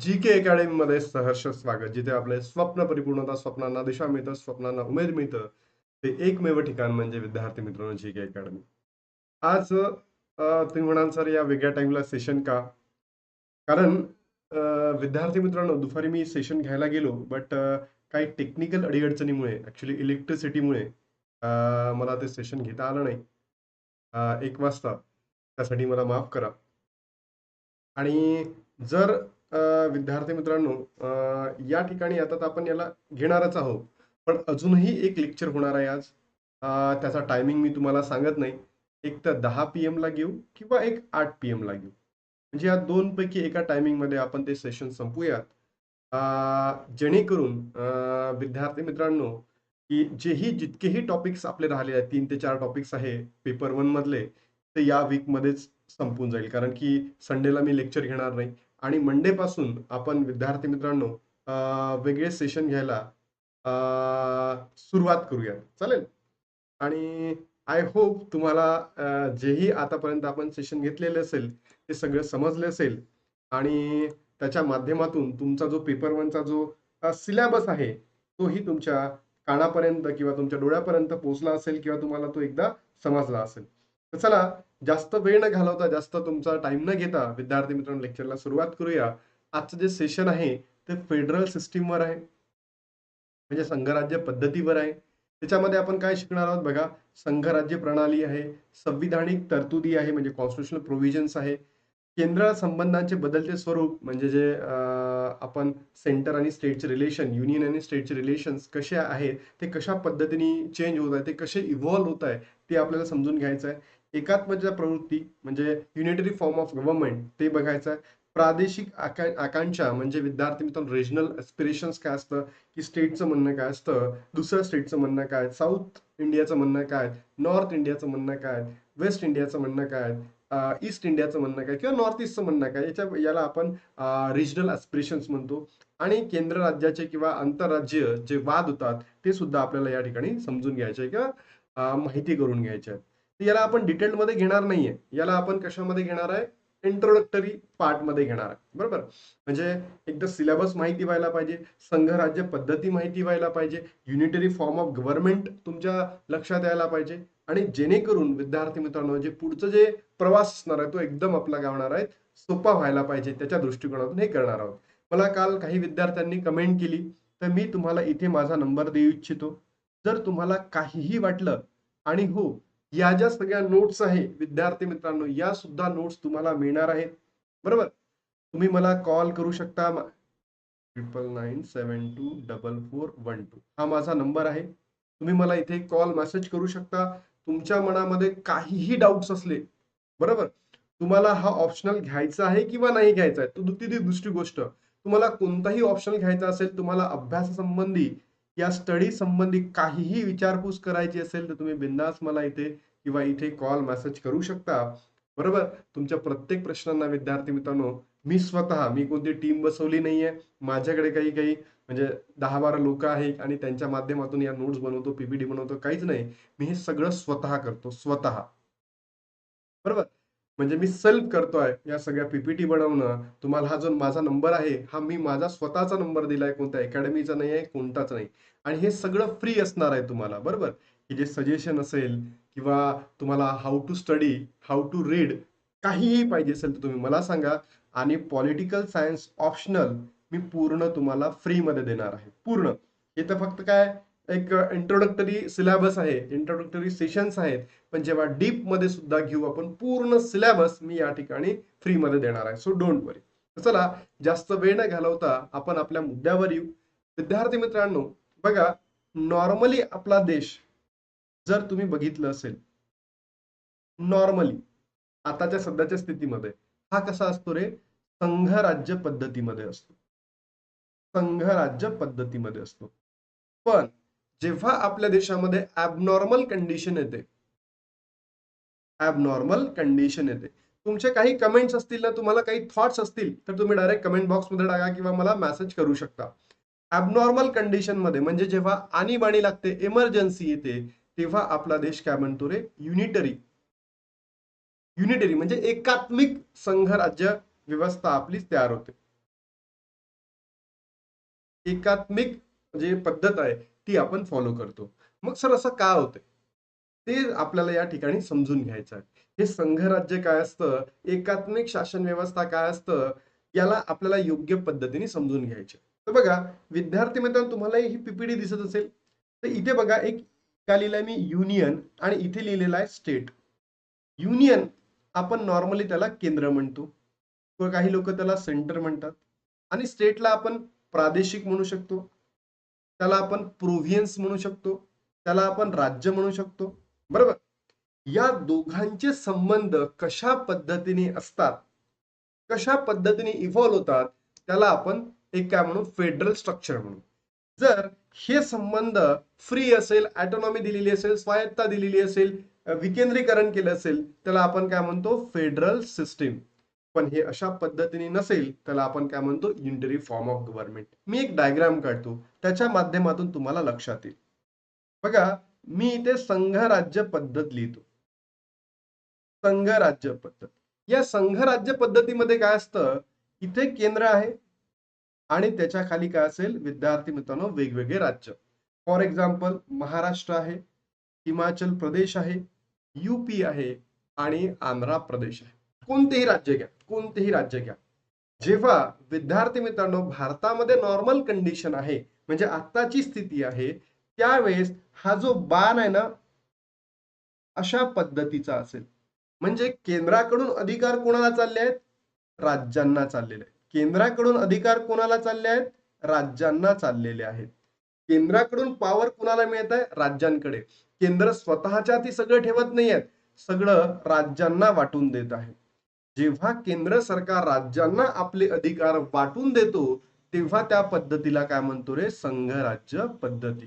जी के अकॅडमीमध्ये सहर्ष स्वागत जिथे आपले स्वप्न परिपूर्णता स्वप्नांना दिशा मिळतं स्वप्नांना उमेद मिळतं ते एकमेव ठिकाण म्हणजे विद्यार्थी मित्रांनो जी के अकॅडमी आज तुम्ही म्हणाल सर या वेगळ्या टाइमला सेशन का? कारण विद्यार्थी मित्रांनो दुपारी मी सेशन घ्यायला गेलो बट काही टेक्निकल अडीअडचणीमुळे ॲक्च्युली इलेक्ट्रिसिटीमुळे मला ते सेशन घेता आलं नाही. एक वाजता. त्यासाठी मला माफ करा. आणि जर विद्यार्थी मित्रांनो या ठिकाणी आता तर आपण याला घेणारच आहोत. पण अजूनही एक लेक्चर होणार आहे आज. त्याचा टायमिंग मी तुम्हाला सांगत नाही. एक तर दहा पी एमला घेऊ किंवा एक आठ पी एमला घेऊ. म्हणजे या दोनपैकी एका टायमिंगमध्ये आपण ते सेशन संपूयात. जेणेकरून विद्यार्थी मित्रांनो की जेही जितकेही टॉपिक्स आपले राहिले आहेत तीन ते चार टॉपिक्स आहे पेपर वन मधले ते या वीकमध्येच संपून जाईल. कारण की संडेला मी लेक्चर घेणार नाही. आणि मंडे पासून आपण विद्यार्थी मित्रांनो वेगळे सेशन घ्यायला अ, सुरुवात करूया चालेल? आणि आय होप तुम्हाला जेही आतापर्यंत आपण सेशन घेतलेले असेल ते सगळं समजले असेल. आणि त्याच्या माध्यमातून तुमचा जो पेपर वनचा जो सिलेबस आहे तोही तुमच्या कानापर्यंत किंवा तुमच्या डोळ्यापर्यंत पोहोचला असेल किंवा तुम्हाला तो एकदा समजला असेल. तर चला जास्त वेळ न घालवता जास्त तुमचा टाइम न घेता विद्यार्थी मित्रांनो लेक्चरला सुरुवात करूया. आजचं जे सेशन आहे ते फेडरल सिस्टीमवर आहे. म्हणजे संघराज्य पद्धतीवर आहे. त्याच्यामध्ये आपण काय शिकणार आहोत बघा? संघराज्य प्रणाली आहे संविधानिक तरतुदी आहे म्हणजे कॉन्स्टिट्युशनल प्रोव्हिजन्स आहे. केंद्र संबंधांचे बदलते स्वरूप म्हणजे जे आपण सेंटर आणि स्टेटचे रिलेशन युनियन आणि स्टेटचे रिलेशन्स कसे आहेत ते कशा पद्धतीने चेंज होत आहे ते कसे इव्हॉल्व्ह होत आहे ते आपल्याला समजून घ्यायचं आहे. एकात्मता प्रवृत्ती म्हणजे युनिटरी फॉर्म ऑफ गव्हर्नमेंट ते बघायचं. आहे प्रादेशिक आका आकांक्षा म्हणजे विद्यार्थी मित्रांनो रिजनल एस्पिरेशन्स काय असतं? की स्टेटचं म्हणणं काय असतं? दुसऱ्या स्टेटचं म्हणणं काय? साऊथ इंडियाचं म्हणणं काय? नॉर्थ इंडियाचं म्हणणं काय? वेस्ट इंडियाचं म्हणणं काय? ईस्ट इंडियाचं म्हणणं काय? किंवा नॉर्थ ईस्टचं म्हणणं काय? याच्या याला आपण रिजनल एस्पिरेशन्स म्हणतो. आणि केंद्र राज्याचे किंवा आंतरराज्य जे वाद होतात ते सुद्धा आपल्याला या ठिकाणी समजून घ्यायचे किंवा माहिती करून घ्यायचे. आहेत याला आपण डिटेलमध्ये घेणार नाहीये. याला आपण कशामध्ये घेणार आहे? इंट्रोडक्टरी पार्टमध्ये घेणार आहे. बरोबर? म्हणजे एकदा सिलेबस माहिती व्हायला पाहिजे संघराज्य पद्धती माहिती व्हायला पाहिजे युनिटरी फॉर्म ऑफ गव्हर्नमेंट तुमच्या लक्षात यायला पाहिजे. आणि जेणेकरून विद्यार्थी मित्रांनो जे पुढचं जे प्रवास असणार आहे तो एकदम आपला गावणार आहे सोपा व्हायला पाहिजे त्याच्या दृष्टिकोनातून हे करणार आहोत. मला काल काही विद्यार्थ्यांनी कमेंट केली तर मी तुम्हाला इथे माझा नंबर देऊ इच्छितो. जर तुम्हाला काहीही वाटलं आणि हो या ज्या सगळ्या नोट्स आहे विद्यार्थी मित्रांनो या सुद्धा नोट्स तुम्हाला मिळणार आहेत. बरोबर? तुम्ही मला कॉल करू शकता. Triple nine seven two double four one two हा माझा नंबर आहे. तुम्ही मला इथे कॉल मेसेज करू शकता. तुमच्या मनामध्ये काहीही डाऊट्स असले बरोबर? तुम्हाला हा ऑप्शनल घ्यायचा आहे किंवा नाही घ्यायचा आहे? तो ती दुसरी गोष्ट. तुम्हाला कोणताही ऑप्शनल घ्यायचा असेल तुम्हाला अभ्यासासंबंधी या स्टडी संबंधी काहीही विचारपूस करायची असेल तर तुम्ही बिंदास मला इथे किंवा इथे कॉल मेसेज करू शकता. बरोबर? तुमच्या प्रत्येक प्रश्नांना विद्यार्थी मित्रांनो मी स्वतः मी कोणती टीम बसवली नाहीये. माझ्याकडे काही काही म्हणजे दहा बारा लोक आहेत आणि त्यांच्या माध्यमातून या नोट्स बनवतो पीपीटी बनवतो काहीच नाही. मी हे सगळं स्वतः करतो स्वतः. बरोबर? म्हणजे मी सेल्फ करतोय या सगळ्या पीपीटी बनवणं तुम्हाला हा जो माझा नंबर आहे हा मी माझा स्वतःचा नंबर दिलाय कोणत्या अकॅडमीचा नाही आहे कोणताच नाही. आणि हे सगळं फ्री असणार आहे तुम्हाला बरोबर? की जे सजेशन असेल किंवा तुम्हाला how to study how to read काहीही पाहिजे असेल तर तुम्ही मला सांगा. आणि पॉलिटिकल सायन्स ऑप्शनल मी पूर्ण तुम्हाला फ्रीमध्ये देणार आहे पूर्ण. हे तर फक्त काय? एक इंट्रोडक्टरी सिलेबस आहे. इंट्रोडक्टरी सेशन्स आहेत. पण जेव्हा डीपमध्ये सुद्धा घेऊ आपण पूर्ण सिलेबस मी या ठिकाणी फ्रीमध्ये देणार आहे. सो डोंट वरी चला जास्त वेळ न घालवता आपण आपल्या मुद्द्यावर येऊ. विद्यार्थी मित्रांनो बघा नॉर्मली आपला देश जर तुम्ही बघितलं असेल नॉर्मली आताच्या सध्याच्या स्थितीमध्ये हा कसा असतो रे? संघराज्य पद्धतीमध्ये असतो. संघराज्य पद्धतीमध्ये असतो. पण जेव्हा आपल्या देशामध्ये ॲबनॉर्मल कंडिशन येते. ॲबनॉर्मल कंडिशन येते. तुमचे काही कमेंट्स असतील ना तुम्हाला काही थॉट्स असतील तर तुम्ही डायरेक्ट कमेंट बॉक्समध्ये टाका किंवा मला मेसेज करू शकता. ॲबनॉर्मल कंडिशनमध्ये म्हणजे जेव्हा आणीबाणी लागते इमर्जन्सी येते तेव्हा आपला देश काय म्हणतो रे? युनिटरी युनिटरी म्हणजे एकात्मिक संघराज्य व्यवस्था आपली तयार होते. एकात्मिक जे पद्धत आहे ती आपण फॉलो करतो. मग सर असं का होतंय? ते आपल्याला या ठिकाणी समजून घ्यायचं आहे. हे संघराज्य काय असतं? एकात्मिक शासन व्यवस्था काय असतं? याला आपल्याला योग्य पद्धतीने समजून घ्यायचे तर बघा विद्यार्थी मित्रांनो तुम्हाला ही पीपीडी दिसत असेल. तर इथे बघा एक का लिहिलंय मी? युनियन आणि इथे लिहिलेलं आहे स्टेट युनियन आपण नॉर्मली त्याला केंद्र म्हणतो. किंवा काही लोक त्याला सेंटर म्हणतात. आणि स्टेटला आपण प्रादेशिक म्हणू शकतो. त्याला आपण प्रोव्हियन्स म्हणू शकतो त्याला आपण राज्य म्हणू शकतो. बरोबर? या दोघांचे संबंध कशा पद्धतीने असतात कशा पद्धतीने इव्हॉल्व होतात त्याला आपण एक काय म्हणू फेडरल स्ट्रक्चर म्हणू. जर हे संबंध फ्री असेल ऍटोनॉमी दिलेली असेल स्वायत्ता दिलेली असेल विकेंद्रीकरण केलं असेल त्याला आपण काय म्हणतो फेडरल सिस्टीम पण हे अशा पद्धतीने नसेल त्याला आपण काय म्हणतो युनिटरी फॉर्म ऑफ गव्हर्नमेंट मी एक डायग्राम काढतो त्याच्या माध्यमातून तुम्हाला लक्षात येईल. बघा मी इथे संघराज्य पद्धत लिहितो. संघराज्य पद्धत. या संघराज्य पद्धतीमध्ये काय असतं? इथे केंद्र आहे आणि त्याच्याखाली काय असेल? विद्यार्थी मित्रांनो वेगवेगळे राज्य. फॉर एक्झाम्पल महाराष्ट्र आहे हिमाचल प्रदेश आहे यूपी आहे आणि आंध्र प्रदेश आहे. कोणतेही राज्य घ्या कोणतेही राज्य घ्या. जेव्हा विद्यार्थी मित्रांनो भारतामध्ये नॉर्मल कंडिशन आहे म्हणजे आत्ताची स्थिती आहे त्यावेळेस हा जो बाण आहे ना अशा पद्धतीचा असेल. म्हणजे केंद्राकडून अधिकार कोणाला चालले आहेत? राज्यांना चाललेले आहेत. केंद्राकडून अधिकार कोणाला चालले आहेत? राज्यांना चाललेले आहेत. केंद्राकडून पॉवर कोणाला मिळत आहे? राज्यांकडे. केंद्र स्वतःच्या ती सगळं ठेवत नाही आहेत सगळं राज्यांना वाटून देत आहे. जेव्हा केंद्र सरकार राज्यांना आपले अधिकार वाटून देतो तेव्हा त्या पद्धतीला काय म्हणतो रे? संघराज्य पद्धती.